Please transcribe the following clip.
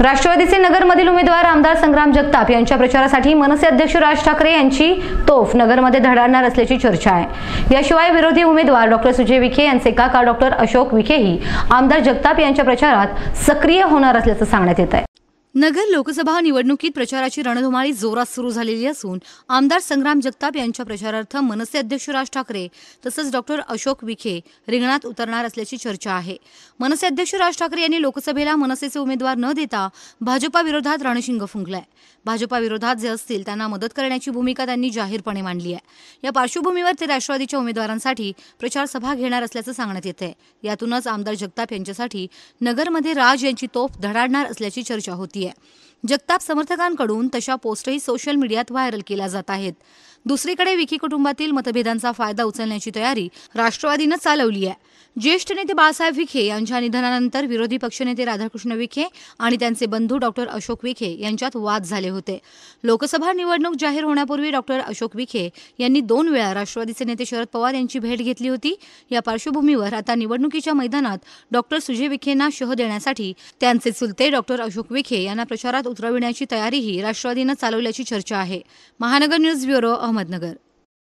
राष्ट्रवादीचे नगरमधील उमेदवार आमदार संग्राम जगताप यांच्या प्रचारासाठी मनसे अध्यक्ष राज ठाकरे यांची तोफ नगरमध्ये धडाडणार असल्याची चर्चा आहे. याशिवाय विरोधी उमेदवार डॉक्टर सुजय विखे यांचे काका डॉक्टर अशोक विखेही आमदार जगताप यांच्या प्रचारात सक्रिय होणार असल्याचं सांगण्यात येत आहे. नगर लोकसभा निवडणुकीत प्रचाराची रणधुमाळी जोरात सुरू झालेली असून आमदार संग्राम जगताप यांच्या प्रचारार्थ मनसे अध्यक्ष राज ठाकरे तसंच डॉक्टर अशोक विखे रिंगणात उतरणार असल्याची चर्चा आहे. मनसे अध्यक्ष राज ठाकरे यांनी लोकसभेला मनसेचे उमेदवार न देता भाजपा विरोधात रणशिंग फुंकलाय. भाजपा विरोधात जे असतील त्यांना मदत करण्याची भूमिका त्यांनी जाहीरपणे मांडली आहे. या पार्श्वभूमीवर ते राष्ट्रवादीच्या उमेदवारांसाठी प्रचार सभा घेणार असल्याचं सांगण्यात येत आहे यातूनच आमदार जगताप यांच्यासाठी नगरमध्ये राज यांची तोफ धडाडणार असल्याची चर्चा होती. 对 जगताप समर्थकांकडून तशा पोस्टही सोशल मीडियात व्हायरल केल्या जात आहेत. दुसरीकडे विखे कुटुंबातील मतभेदांचा फायदा उचलण्याची तयारी राष्ट्रवादीनं चालवली आहे. ज्येष्ठ नेते बाळासाहेब विखे यांच्या निधनानंतर विरोधी पक्षनेते राधाकृष्ण विखे आणि त्यांचे बंधू डॉक्टर अशोक विखे यांच्यात वाद झाले होते. लोकसभा निवडणूक जाहीर होण्यापूर्वी डॉक्टर अशोक विखे यांनी दोन वेळा राष्ट्रवादीचे नेते शरद पवार यांची भेट घेतली होती. या पार्श्वभूमीवर आता निवडणुकीच्या मैदानात डॉक्टर सुजय विखेंना शह देण्यासाठी त्यांचे चुलते डॉक्टर अशोक विखे यांना प्रचारात उतरविण्याची तयारीही राष्ट्रवादीनं चालवल्याची चर्चा आहे. महानगर न्यूज ब्युरो अहमदनगर.